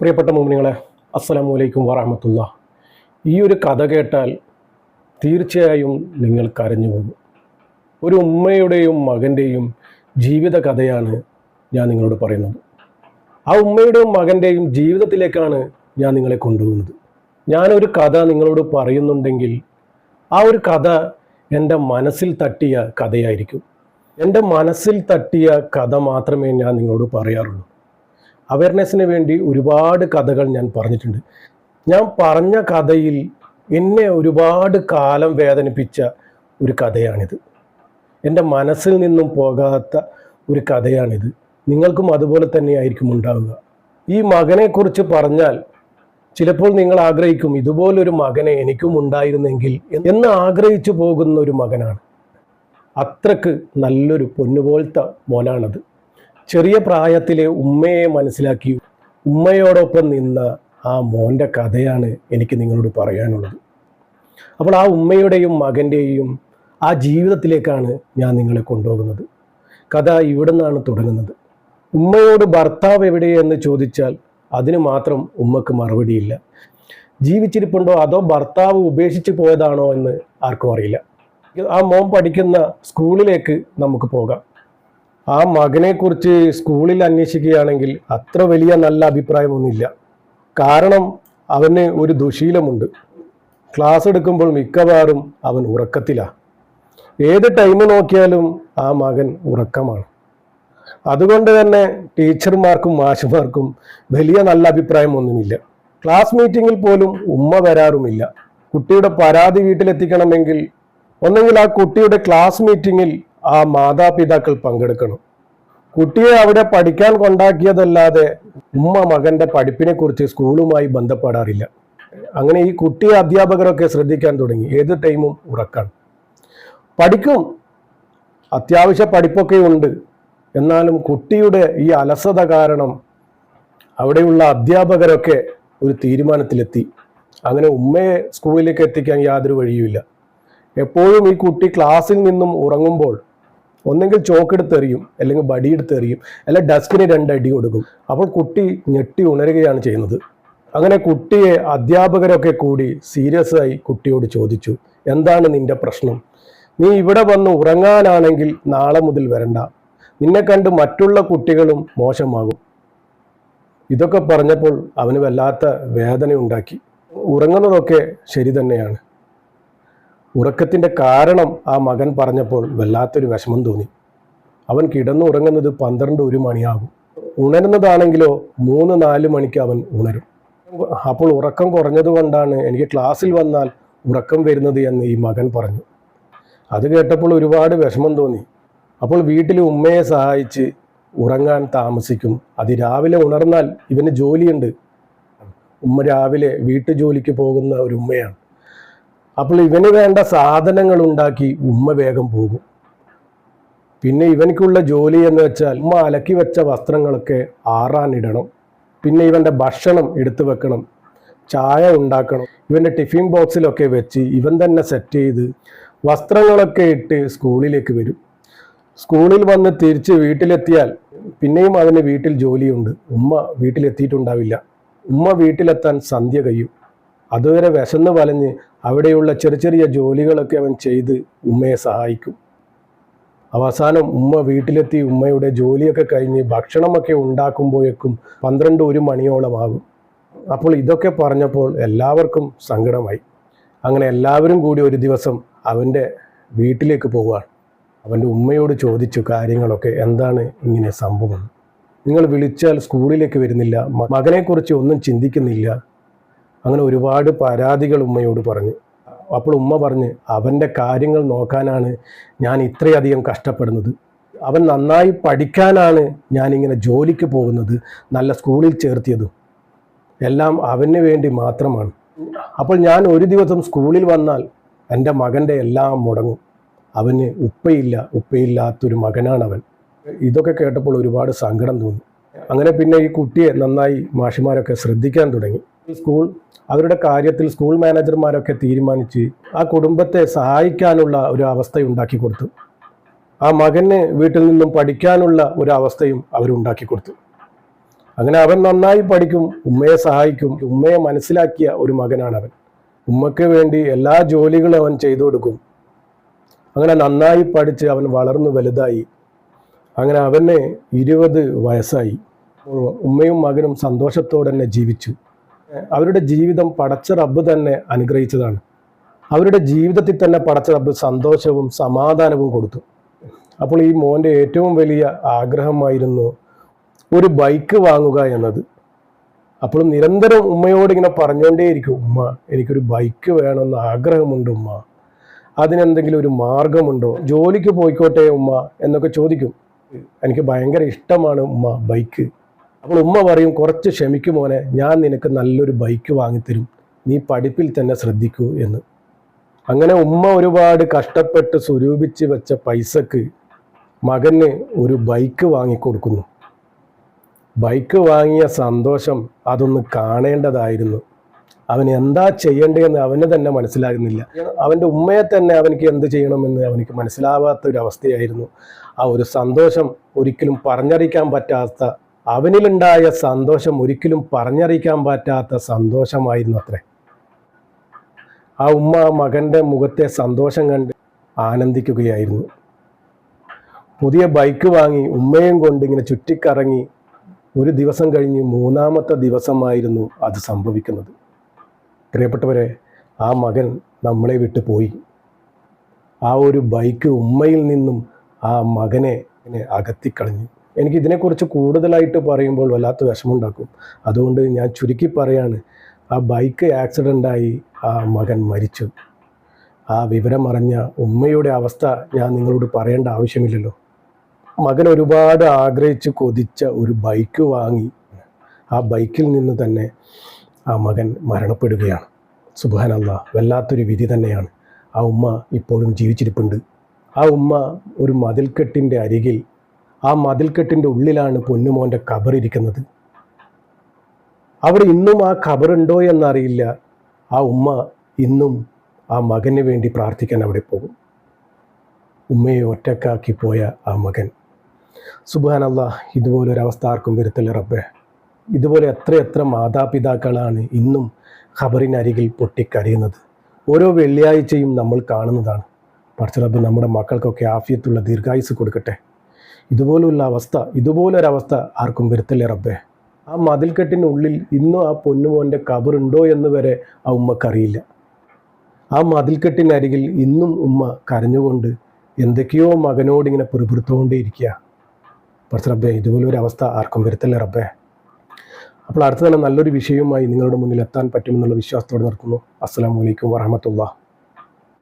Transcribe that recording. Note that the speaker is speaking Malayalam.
പ്രിയപ്പെട്ട മോമിനികളെ അസ്സലാമു അലൈക്കും വറഹമത്തുള്ള ഈ ഒരു കഥ കേട്ടാൽ തീർച്ചയായും നിങ്ങൾ കരഞ്ഞു പോകും. ഒരു ഉമ്മയുടെയും മകന്റെയും ജീവിത കഥയാണ് ഞാൻ നിങ്ങളോട് പറയുന്നത്. ആ ഉമ്മയുടെയും മകന്റെയും ജീവിതത്തിലേക്കാണ് ഞാൻ നിങ്ങളെ കൊണ്ടുപോകുന്നത്. ഞാനൊരു കഥ നിങ്ങളോട് പറയുന്നുണ്ടെങ്കിൽ ആ ഒരു കഥ എന്റെ മനസ്സിൽ തട്ടിയ കഥയായിരിക്കും. എന്റെ മനസ്സിൽ തട്ടിയ കഥ മാത്രമേ ഞാൻ നിങ്ങളോട് പറയാറുള്ളൂ. അവയർനെസ്സിന് വേണ്ടി ഒരുപാട് കഥകൾ ഞാൻ പറഞ്ഞിട്ടുണ്ട്. ഞാൻ പറഞ്ഞ കഥയിൽ എന്നെ ഒരുപാട് കാലം വേദനിപ്പിച്ച ഒരു കഥയാണിത്. എന്റെ മനസ്സിൽ നിന്നും പോകാത്ത ഒരു കഥയാണിത്. നിങ്ങൾക്കും അതുപോലെ തന്നെയായിരിക്കും ഉണ്ടാവുക. ഈ മകനെക്കുറിച്ച് പറഞ്ഞാൽ ചിലപ്പോൾ നിങ്ങൾ ആഗ്രഹിക്കും ഇതുപോലൊരു മകനെ എനിക്കും ഉണ്ടായിരുന്നെങ്കിൽ എന്ന് ആഗ്രഹിച്ചു പോകുന്ന ഒരു മകനാണ്. അത്രയ്ക്ക് നല്ലൊരു പൊന്നുപോലത്തെ മോനാണത്. ചെറിയ പ്രായത്തിലെ ഉമ്മയെ മനസ്സിലാക്കി ഉമ്മയോടൊപ്പം നിന്ന ആ മോന്റെ കഥയാണ് എനിക്ക് നിങ്ങളോട് പറയാനുള്ളത്. അപ്പോൾ ആ ഉമ്മയുടെയും മകന്റെയും ആ ജീവിതത്തിലേക്കാണ് ഞാൻ നിങ്ങളെ കൊണ്ടുപോകുന്നത്. കഥ ഇവിടെ നിന്നാണ് തുടങ്ങുന്നത്. ഉമ്മയോട് ഭർത്താവ് എവിടെയെന്ന് ചോദിച്ചാൽ അതിന് മാത്രം ഉമ്മക്ക് മറുപടിയില്ല. ജീവിച്ചിരിപ്പുണ്ടോ? അതോ ഭർത്താവ് ഉപേക്ഷിച്ച് പോയതാണോ എന്ന് ആർക്കും അറിയില്ല. ആ മോൻ പഠിക്കുന്ന സ്കൂളിലേക്ക് നമുക്ക് പോകാം. ആ മകനെക്കുറിച്ച് സ്കൂളിൽ അന്വേഷിക്കുകയാണെങ്കിൽ അത്ര വലിയ നല്ല അഭിപ്രായമൊന്നുമില്ല. കാരണം അവന് ഒരു ദുശീലമുണ്ട്. ക്ലാസ് എടുക്കുമ്പോൾ മിക്കവാറും അവൻ ഉറക്കത്തിലാണ് ഏത് ടൈം നോക്കിയാലും ആ മകൻ ഉറക്കമാണ്. അതുകൊണ്ട് തന്നെ ടീച്ചർമാർക്കും മാഷുമാർക്കും വലിയ നല്ല അഭിപ്രായമൊന്നുമില്ല. ക്ലാസ് മീറ്റിങ്ങിൽ പോലും ഉമ്മ വരാറുമില്ല. കുട്ടിയുടെ പരാതി വീട്ടിലെത്തിക്കണമെങ്കിൽ ഒന്നെങ്കിൽ ആ കുട്ടിയുടെ ക്ലാസ് മീറ്റിങ്ങിൽ ആ മാതാപിതാക്കൾ പങ്കെടുക്കണം. കുട്ടിയെ അവിടെ പഠിക്കാൻ കൊണ്ടാക്കിയതല്ലാതെ ഉമ്മ മകന്റെ പഠിപ്പിനെ കുറിച്ച് സ്കൂളുമായി ബന്ധപ്പെടാറില്ല. അങ്ങനെ ഈ കുട്ടിയെ അധ്യാപകരൊക്കെ ശ്രദ്ധിക്കാൻ തുടങ്ങി. ഏത് ടൈമും ഉറക്കാണ്. പഠിക്കും. അത്യാവശ്യ പഠിപ്പൊക്കെ ഉണ്ട്. എന്നാലും കുട്ടിയുടെ ഈ അലസത കാരണം അവിടെയുള്ള അധ്യാപകരൊക്കെ ഒരു തീരുമാനത്തിലെത്തി. അങ്ങനെ ഉമ്മയെ സ്കൂളിലേക്ക് എത്തിക്കാൻ യാതൊരു വഴിയുമില്ല. എപ്പോഴും ഈ കുട്ടി ക്ലാസ്സിൽ നിന്നും ഉറങ്ങുമ്പോൾ ഒന്നെങ്കിൽ ചോക്ക് എടുത്തെറിയും അല്ലെങ്കിൽ ബടി എടുത്തെറിയും അല്ലെങ്കിൽ ഡസ്കിന് രണ്ടടി കൊടുക്കും. അപ്പോൾ കുട്ടി ഞെട്ടി ഉണരുകയാണ് ചെയ്യുന്നത്. അങ്ങനെ കുട്ടിയെ അധ്യാപകരൊക്കെ കൂടി സീരിയസ് ആയി കുട്ടിയോട് ചോദിച്ചു എന്താണ് നിന്റെ പ്രശ്നം? നീ ഇവിടെ വന്ന് ഉറങ്ങാനാണെങ്കിൽ നാളെ മുതൽ വരണ്ട. നിന്നെ കണ്ട് മറ്റുള്ള കുട്ടികളും മോശമാകും. ഇതൊക്കെ പറഞ്ഞപ്പോൾ അവന് വല്ലാത്ത വേദന ഉണ്ടാക്കി ഉറങ്ങുന്നതൊക്കെ ശരി തന്നെയാണ്. ഉറക്കത്തിന്റെ കാരണം ആ മകൻ പറഞ്ഞപ്പോൾ വല്ലാത്തൊരു വിഷമം തോന്നി. അവൻ കിടന്നുറങ്ങുന്നത് പന്ത്രണ്ട് ഒരു മണിയാകും. ഉണരുന്നതാണെങ്കിലോ മൂന്ന് നാല് മണിക്ക് അവൻ ഉണരും. അപ്പോൾ ഉറക്കം കുറഞ്ഞതുകൊണ്ടാണ് എനിക്ക് ക്ലാസ്സിൽ വന്നാൽ ഉറക്കം വരുന്നത് എന്ന് ഈ മകൻ പറഞ്ഞു. അത് കേട്ടപ്പോൾ ഒരുപാട് വിഷമം തോന്നി. അപ്പോൾ വീട്ടിൽ ഉമ്മയെ സഹായിച്ച് ഉറങ്ങാൻ താമസിക്കും. അത് രാവിലെ ഉണർന്നാൽ ഇവന് ജോലിയുണ്ട്. ഉമ്മ രാവിലെ വീട്ടു ജോലിക്ക് പോകുന്ന ഒരു ഉമ്മയാണ്. അപ്പോൾ ഇവന് വേണ്ട സാധനങ്ങൾ ഉണ്ടാക്കി ഉമ്മ വേഗം പോകും. പിന്നെ ഇവനക്കുള്ള ജോലി എന്ന് വെച്ചാൽ ഉമ്മ അലക്കി വെച്ച വസ്ത്രങ്ങളൊക്കെ ആറാനിടണം പിന്നെ ഇവന്റെ ഭക്ഷണം എടുത്തു വെക്കണം. ചായ ഉണ്ടാക്കണം. ഇവന്റെ ടിഫിൻ ബോക്സിലൊക്കെ വെച്ച് ഇവൻ തന്നെ സെറ്റ് ചെയ്ത് വസ്ത്രങ്ങളൊക്കെ ഇട്ട് സ്കൂളിലേക്ക് വരും. സ്കൂളിൽ വന്ന് തിരിച്ച് വീട്ടിലെത്തിയാൽ പിന്നെയും അവന് വീട്ടിൽ ജോലിയുണ്ട്. ഉമ്മ വീട്ടിലെത്തിയിട്ടുണ്ടാവില്ല. ഉമ്മ വീട്ടിലെത്താൻ സന്ധ്യ കഴിയും. അതുവരെ വിശന്ന് വലഞ്ഞ് അവിടെയുള്ള ചെറിയ ചെറിയ ജോലികളൊക്കെ അവൻ ചെയ്ത് ഉമ്മയെ സഹായിക്കും. അവസാനം ഉമ്മ വീട്ടിലെത്തി ഉമ്മയുടെ ജോലിയൊക്കെ കഴിഞ്ഞ് ഭക്ഷണമൊക്കെ ഉണ്ടാക്കുമ്പോഴേക്കും പന്ത്രണ്ട് ഒരു മണിയോളമാകും. അപ്പോൾ ഇതൊക്കെ പറഞ്ഞപ്പോൾ എല്ലാവർക്കും സങ്കടമായി. അങ്ങനെ എല്ലാവരും കൂടി ഒരു ദിവസം അവന്റെ വീട്ടിലേക്ക് പോവുകയാണ്. അവന്റെ ഉമ്മയോട് ചോദിച്ചു കാര്യങ്ങളൊക്കെ എന്താണ് ഇങ്ങനെ സംഭവം? നിങ്ങൾ വിളിച്ചാൽ സ്കൂളിലേക്ക് വരുന്നില്ല മകനെക്കുറിച്ച് ഒന്നും ചിന്തിക്കുന്നില്ല അങ്ങനെ ഒരുപാട് പരാതികൾ ഉമ്മയോട് പറഞ്ഞു. അപ്പോൾ ഉമ്മ പറഞ്ഞ് അവന്റെ കാര്യങ്ങൾ നോക്കാനാണ് ഞാൻ ഇത്രയധികം കഷ്ടപ്പെടുന്നത്. അവൻ നന്നായി പഠിക്കാനാണ് ഞാനിങ്ങനെ ജോലിക്ക് പോകുന്നത്. നല്ല സ്കൂളിൽ ചേർത്തിയതും എല്ലാം അവന് വേണ്ടി മാത്രമാണ്. അപ്പോൾ ഞാൻ ഒരു ദിവസം സ്കൂളിൽ വന്നാൽ എന്റെ മകന്റെ എല്ലാം മുടങ്ങും. അവന് ഉപ്പയില്ല ഉപ്പയില്ലാത്തൊരു മകനാണ് അവൻ ഇതൊക്കെ കേട്ടപ്പോൾ ഒരുപാട് സങ്കടം തോന്നി. അങ്ങനെ പിന്നെ ഈ കുട്ടിയെ നന്നായി മാഷിമാരൊക്കെ ശ്രദ്ധിക്കാൻ തുടങ്ങി. സ്കൂൾ അവരുടെ കാര്യത്തിൽ സ്കൂൾ മാനേജർമാരൊക്കെ തീരുമാനിച്ച് ആ കുടുംബത്തെ സഹായിക്കാനുള്ള ഒരു അവസ്ഥ ഉണ്ടാക്കി കൊടുത്തു. ആ മകന് വീട്ടിൽ നിന്നും പഠിക്കാനുള്ള ഒരു അവസ്ഥയും അവരുണ്ടാക്കി കൊടുത്തു. അങ്ങനെ അവൻ നന്നായി പഠിക്കും ഉമ്മയെ സഹായിക്കും ഉമ്മയെ മനസ്സിലാക്കിയ ഒരു മകനാണ് അവൻ. ഉമ്മയ്ക്ക് വേണ്ടി എല്ലാ ജോലികളും അവൻ ചെയ്തു കൊടുക്കും. അങ്ങനെ നന്നായി പഠിച്ച് അവൻ വളർന്നു വലുതായി. അങ്ങനെ അവന് ഇരുപത് വയസ്സായി. ഉമ്മയും മകനും സന്തോഷത്തോടെ തന്നെ ജീവിച്ചു. അവരുടെ ജീവിതം പടച്ച റബ്ബ് തന്നെ അനുഗ്രഹിച്ചതാണ്. അവരുടെ ജീവിതത്തിൽ തന്നെ പടച്ച റബ്ബ് സന്തോഷവും സമാധാനവും കൊടുത്തു. അപ്പോൾ ഈ മോന്റെ ഏറ്റവും വലിയ ആഗ്രഹമായിരുന്നു ഒരു ബൈക്ക് വാങ്ങുക എന്നത്. അപ്പോൾ നിരന്തരം ഉമ്മയോട് ഇങ്ങനെ പറഞ്ഞുകൊണ്ടേയിരിക്കും ഉമ്മ എനിക്കൊരു ബൈക്ക് വേണമെന്ന് ആഗ്രഹമുണ്ട് ഉമ്മ. അതിനെന്തെങ്കിലും ഒരു മാർഗമുണ്ടോ? ജോലിക്ക് പോയിക്കോട്ടെ ഉമ്മ എന്നൊക്കെ ചോദിക്കും. എനിക്ക് ഭയങ്കര ഇഷ്ടമാണ് ഉമ്മ ബൈക്ക്. അപ്പോൾ ഉമ്മ പറയും കുറച്ച് ക്ഷമിക്കും മോനെ ഞാൻ നിനക്ക് നല്ലൊരു ബൈക്ക് വാങ്ങിത്തരും. നീ പഠിപ്പിൽ തന്നെ ശ്രദ്ധിക്കൂ എന്ന്. അങ്ങനെ ഉമ്മ ഒരുപാട് കഷ്ടപ്പെട്ട് സ്വരൂപിച്ച് വെച്ച പൈസക്ക് മകന് ഒരു ബൈക്ക് വാങ്ങിക്കൊടുക്കുന്നു. ബൈക്ക് വാങ്ങിയ സന്തോഷം അതൊന്ന് കാണേണ്ടതായിരുന്നു. അവൻ എന്താ ചെയ്യേണ്ടതെന്ന് അവന് തന്നെ മനസ്സിലാകുന്നില്ല. അവന്റെ ഉമ്മയെ തന്നെ അവനിക്ക് എന്ത് ചെയ്യണമെന്ന് അവനിക്ക് മനസ്സിലാവാത്ത ഒരു അവസ്ഥയായിരുന്നു ആ ഒരു സന്തോഷം ഒരിക്കലും പറഞ്ഞറിയിക്കാൻ പറ്റാത്ത അവനിലുണ്ടായ സന്തോഷം ഒരിക്കലും പറഞ്ഞറിയിക്കാൻ പറ്റാത്ത സന്തോഷമായിരുന്നു അത്രേ ആ ഉമ്മ ആ മകന്റെ മുഖത്തെ സന്തോഷം കണ്ട് ആനന്ദിക്കുകയായിരുന്നു. പുതിയ ബൈക്ക് വാങ്ങി ഉമ്മയും കൊണ്ട് ഇങ്ങനെ ചുറ്റിക്കറങ്ങി ഒരു ദിവസം കഴിഞ്ഞ് മൂന്നാമത്തെ ദിവസമായിരുന്നു അത് സംഭവിക്കുന്നത്. പ്രിയപ്പെട്ടവരെ ആ മകൻ നമ്മളെ വിട്ട് പോയി. ആ ഒരു ബൈക്ക് ഉമ്മയിൽ നിന്നും ആ മകനെ അകത്തിക്കളഞ്ഞു. എനിക്ക് ഇതിനെക്കുറിച്ച് കൂടുതലായിട്ട് പറയുമ്പോൾ വല്ലാത്ത വിഷമമുണ്ടാക്കും. അതുകൊണ്ട് ഞാൻ ചുരുക്കി പറയാണ് ആ ബൈക്ക് ആക്സിഡന്റായി ആ മകൻ മരിച്ചു. ആ വിവരം അറിഞ്ഞ ഉമ്മയുടെ അവസ്ഥ ഞാൻ നിങ്ങളോട് പറയേണ്ട ആവശ്യമില്ലല്ലോ. മകൻ ഒരുപാട് ആഗ്രഹിച്ച് കൊതിച്ച ഒരു ബൈക്ക് വാങ്ങി. ആ ബൈക്കിൽ നിന്ന് തന്നെ ആ മകൻ മരണപ്പെടുകയാണ്. സുബാനല്ല വല്ലാത്തൊരു വിധി തന്നെയാണ്. ആ ഉമ്മ ഇപ്പോഴും ജീവിച്ചിരിപ്പുണ്ട്. ആ ഉമ്മ ഒരു മതിൽക്കെട്ടിന്റെ അരികിൽ ആ മതിൽക്കെട്ടിന്റെ ഉള്ളിലാണ് പൊന്നുമോന്റെ കബറിരിക്കുന്നത് അവർ ഇന്നും ആ ഖബറുണ്ടോ എന്നറിയില്ല. ആ ഉമ്മ ഇന്നും ആ മകന് വേണ്ടി പ്രാർത്ഥിക്കാൻ അവിടെ പോകും. ഉമ്മയെ ഒറ്റക്കാക്കി പോയ ആ മകൻ. സുബാനല്ല ഇതുപോലൊരവസ്ഥ ആർക്കും വരുത്തല്ല റബ്ബെ? ഇതുപോലെ എത്ര എത്ര മാതാപിതാക്കളാണ് ഇന്നും ഖബറിനരികിൽ പൊട്ടിക്കരയുന്നത്. ഓരോ വെള്ളിയാഴ്ചയും നമ്മൾ കാണുന്നതാണ്. പഠിച്ച റബ്ബ് നമ്മുടെ മക്കൾക്കൊക്കെ ആഫിയത്തുള്ള ദീർഘായുസ് കൊടുക്കട്ടെ. ഇതുപോലുള്ള അവസ്ഥ ഇതുപോലൊരവസ്ഥ ആർക്കും വരുത്തില്ല റബ്ബേ? ആ മതിൽക്കെട്ടിനുള്ളിൽ ഇന്നും ആ പൊന്നുമോന്റെ കബറുണ്ടോ എന്ന് വരെ ആ ഉമ്മക്കറിയില്ല. ആ മതിൽക്കെട്ടിനരികിൽ ഇന്നും ഉമ്മ കരഞ്ഞുകൊണ്ട് എന്തൊക്കെയോ മകനോട് ഇങ്ങനെ പിറുപിറുത്തുകൊണ്ടേയിരിക്കുക പക്ഷെ റബ്ബേ ഇതുപോലെ ഒരു അവസ്ഥ ആർക്കും വരുത്തല്ലേ റബ്ബേ? അപ്പോൾ അടുത്ത തന്നെ നല്ലൊരു വിഷയവുമായി നിങ്ങളുടെ മുന്നിൽ എത്താൻ പറ്റുമെന്നുള്ള വിശ്വാസത്തോടെ നിർത്തുന്നു അസ്സാം വലൈക്കും വറഹമത്തുള്ള